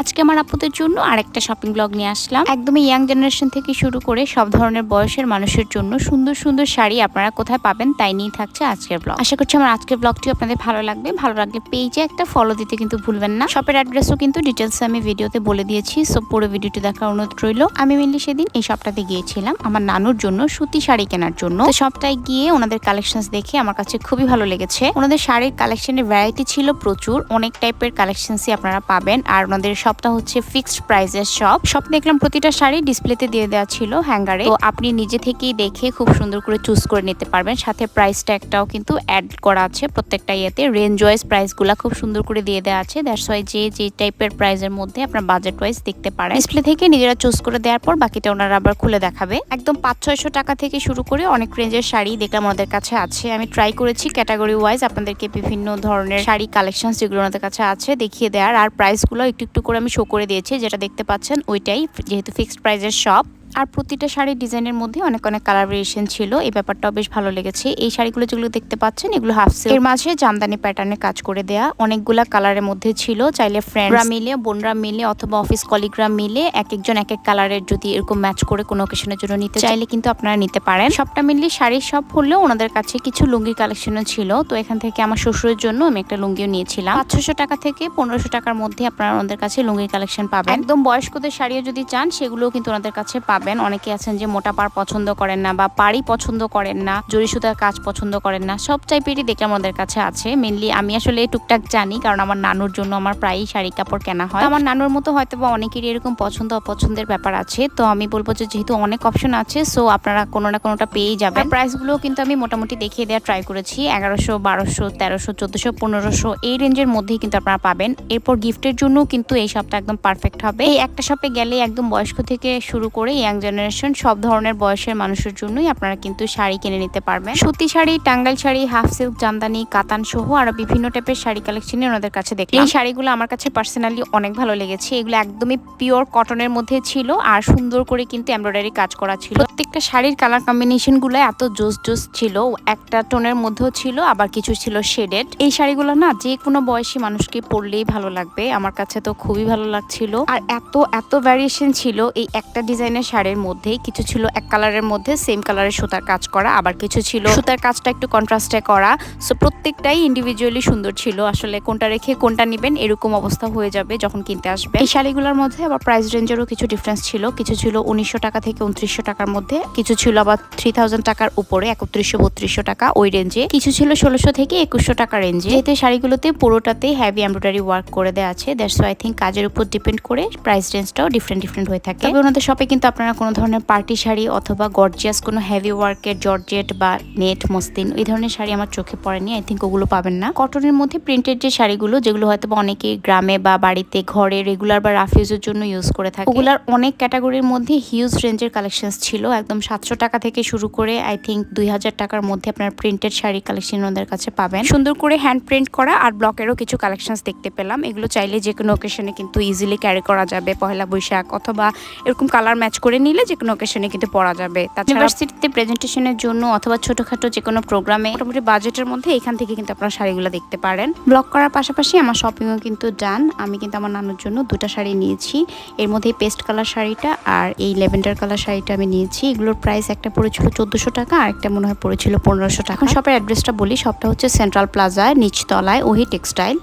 আজকে আমার আপুদের জন্য আরেকটা শপিং ব্লগ নিয়ে আসলাম। একদমই ইয়াং জেনারেশন থেকে শুরু করে সব ধরনের বয়সের মানুষের জন্য সুন্দর সুন্দর শাড়ি আপনারা কোথায় পাবেন তাই নিয়ে থাকছে আজকের ব্লগ আশা করছি আমার আজকের ব্লগটি আপনাদের ভালো লাগবে। ভালো লাগলে পেজে একটা ফলো দিতে কিন্তু ভুলবেন না। শপের অ্যাড্রেসও কিন্তু ডিটেলস আমি ভিডিওতে বলে দিয়েছি সো পুরো ভিডিওটি দেখার অনুরোধ রইল। আমি মেনলি সেদিন এই শপটাতে গিয়েছিলাম, আমার নানুর জন্য সুতি শাড়ি কেনার জন্য। সবটাই গিয়ে ওনাদের কালেকশন দেখে আমার কাছে খুবই ভালো লেগেছে। ওনাদের শাড়ির কালেকশনের ভ্যারাইটি ছিল প্রচুর, অনেক টাইপের কালেকশনসই আপনারা পাবেন, আর ওনাদের শপটা হচ্ছে ফিক্সড প্রাইসের শপ সব দেখলাম প্রতিটা শাড়ি ডিসপ্লেতে দিয়ে দেওয়া ছিল হ্যাঙ্গারে তো আপনি নিজে থেকেই দেখে খুব সুন্দর করে চুজ করে নিতে পারবেন। সাথে প্রাইস ট্যাগটাও কিন্তু অ্যাড করা আছে প্রত্যেকটা ইয়েতে। রেঞ্জ ওয়াইজ প্রাইসগুলো খুব সুন্দর করে দিয়ে দেওয়া আছে। দ্যাটস ওয়াই যে যে টাইপের প্রাইসের মধ্যে আপনার বাজেট ওয়াইজ দেখতে পারেন। ডিসপ্লে থেকে নিজেরা চুজ করে দেওয়ার পর বাকিটা ওনারা আবার খুলে দেখাবে। একদম পাঁচ, ছয়শো টাকা থেকে শুরু করে অনেক রেঞ্জের শাড়ি দেখলাম ওনাদের কাছে আছে। আমি ট্রাই করেছি ক্যাটাগরি ওয়াইজ আপনাদেরকে বিভিন্ন ধরনের শাড়ি কালেকশন যেগুলো ওনাদের কাছে আছে দেখিয়ে দেওয়ার। আর প্রাইসগুলো একটু একটু করে আমি শো করে দিয়েছি যেটা দেখতে পাচ্ছেন ওইটাই যেহেতু ফিক্সড প্রাইসের শপ আর প্রতিটা শাড়ির ডিজাইনের মধ্যে অনেক অনেক কালার ভেরিয়েশন ছিল। এই ব্যাপারটাও বেশ ভালো লেগেছে। এই শাড়িগুলো যেগুলো দেখতে পাচ্ছেন এগুলো হাফ সিল্ক এর মাঝে জামদানি প্যাটার্নে কাজ করে দেয়া অনেকগুলা কালারের মধ্যে ছিল। চাইলে ফ্রেন্ডরা মিলে বোনরা মিলে অথবা অফিস কলিগরা মিলে এক একজন এক এক কালারের যদি এরকম ম্যাচ করে কোনো অকেশনের জন্য নিতে চাইলে কিন্তু আপনারা নিতে পারেন। সবটা মিললে শাড়ির সব হলেও ওনাদের কাছে কিছু লুঙ্গির কালেকশনও ছিল। তো এখান থেকে আমার শ্বশুরের জন্য আমি একটা লুঙ্গিও নিয়েছিলাম। পাঁচশো টাকা থেকে পনেরোশো টাকার মধ্যে আপনারা ওনাদের কাছে লুঙ্গির কালেকশন পাবেন। একদম বয়স্কদের শাড়িও যদি চান সেগুলোও কিন্তু ওনাদের কাছে পাবেন। অনেকে আছেন যে মোটা পাড় পছন্দ করেন না বা পাড়ি পছন্দ করেন না জরি সুতার কাজ পছন্দ করেন না, সব টাইপেরই দেখলাম আমাদের কাছে আছে। মেনলি আমি আসলে টুকটাক জানি, কারণ আমার নানুর জন্য আমার প্রায়ই শাড়ি কাপড় কেনা হয়। আমার নানুর মতো হয়তো বা অনেকেরই এরকম পছন্দ অপছন্দের ব্যাপার আছে। তো আমি বলব যে যেহেতু অনেক অপশন আছে সো আপনারা কোনো না কোনোটা পেয়েই যাবেন। প্রাইসগুলো কিন্তু আমি মোটামুটি দেখিয়ে দেওয়ার ট্রাই করেছি। এগারোশো, বারোশো, তেরোশো, চোদ্দোশো, পনেরোশো এই রেঞ্জের মধ্যেই কিন্তু আপনারা পাবেন। এরপর গিফটের জন্য কিন্তু এই শপটা একদম পারফেক্ট হবে। এই একটা শপে গেলে একদম বয়স্ক থেকে শুরু করে ইয়াং জেনারেশন সব ধরনের বয়সের মানুষের জন্যই আপনারা কিন্তু শাড়ি কিনে নিতে পারবেন। সুতি শাড়ি, টাঙ্গাইল শাড়ি হাফ সিল্ক জামদানি, কাতান সহ আরও বিভিন্ন টাইপের শাড়ি কালেকশনই ওনাদের কাছে দেখলাম। এই শাড়িগুলো আমার কাছে পার্সোনালি অনেক ভালো লেগেছে। এগুলো একদমই পিওর কটনের মধ্যে ছিল আর সুন্দর করে কিন্তু এমব্রয়ডারি কাজ করা ছিল। প্রত্যেকটা শাড়ির কালার কম্বিনেশনগুলো এত জোস জোস ছিল, একটা টোনের মধ্যেও ছিল, আবার কিছু ছিল শেডেড এই শাড়িগুলো না, যে কোনো বয়সী মানুষকে পরলেই ভালো লাগবে। আমার কাছে তো খুবই ভালো লাগছিল। আর এত এত ভ্যারিয়েশন ছিল এই একটা ডিজাইনের শাড়ির মধ্যেই, কিছু ছিল এক কালারের মধ্যে সেম কালারের সুতার কাজ করা, আবার কিছু ছিল সুতার কাজটা একটু কন্ট্রাস্টে করা। সো প্রত্যেকটাই ইন্ডিভিজুয়ালি সুন্দর ছিল। আসলে কোনটা রেখে কোনটা নেবেন, এরকম অবস্থা হয়ে যাবে যখন কিনতে আসবে। এই শাড়িগুলোর মধ্যে আবার প্রাইস রেঞ্জেরও কিছু ডিফারেন্স ছিল। কিছু ছিল উনিশশো টাকা থেকে উনত্রিশশো টাকার মধ্যে, কিছু ছিল আবার থ্রি থাউজেন্ড টাকার উপরে, একত্রিশশো, বত্রিশশো টাকা ওই রেঞ্জে কিছু ছিল ষোলোশো থেকে একুশশো টাকা রেঞ্জে যেহেতু শাড়িগুলোতে পুরোটাতে হ্যাভি এমব্রয়ডারি ওয়ার্ক করে দেওয়া আছে দ্যাটস আই থিঙ্ক কাজের উপর ডিপেন্ড করে প্রাইস রেঞ্জটাও ডিফারেন্ট ডিফারেন্ট হয়ে থাকে। তবে ওনাদের শপে কিন্তু আপনারা কোনো ধরনের পার্টি শাড়ি অথবা গর্জিয়াস কোনো হেভি ওয়ার্কের জর্জেট বা নেট মসলিন এই ধরনের শাড়ি আমার চোখে পড়েনি আই থিঙ্ক ওগুলো পাবেন না। কটনের মধ্যে প্রিন্টেড যে শাড়িগুলো, যেগুলো হয়তো অনেকে গ্রামে বা বাড়িতে, ঘরে রেগুলার বা রাফিউজের জন্য ইউজ করে থাকে, ওগুলার অনেক ক্যাটাগরির মধ্যে হিউজ রেঞ্জের কালেকশন ছিল, একদম সাতশো টাকা থেকে শুরু করে আই থিঙ্ক দুই হাজার টাকার মধ্যে আপনার প্রিন্টেড শাড়ি কালেকশন ওদের কাছে পাবেন। সুন্দর করে হ্যান্ড প্রিন্ট করা আর ব্লকেরও কিছু কালেকশন দেখতে পেলাম, এগুলো চাইলে যে কোনো ওকেশনে কিন্তু ইজিলি ক্যারি করা যাবে পয়লা বৈশাখ অথবা এরকম কালার ম্যাচ করে নিলে যে কোনো ওকেশনে কিন্তু পরা যাবে। তাছাড়া ইউনিভার্সিটিতে প্রেজেন্টেশনের জন্য অথবা ছোটখাটো যে কোনো প্রোগ্রামে মোটামুটি বাজেটের মধ্যে এখান থেকে কিন্তু আপনারা শাড়িগুলো দেখতে পারেন। ব্লগ করার পাশাপাশি আমার শপিংও কিন্তু ডান আমি কিন্তু আমার নানুর জন্য দুটো শাড়ি নিয়েছি। এর মধ্যে পেস্ট কালার শাড়িটা আর এই লেভেন্ডার কালার শাড়িটা আমি নিয়েছি। এগুলোর প্রাইস একটা পড়েছিল চোদ্দোশো টাকা আর একটা মনে হয় পড়েছিল পনেরোশো টাকা। এখন শপের অ্যাড্রেসটা বলি। শপটা হচ্ছে সেন্ট্রাল প্লাজায় নিচতলায় ওহি টেক্সটাইল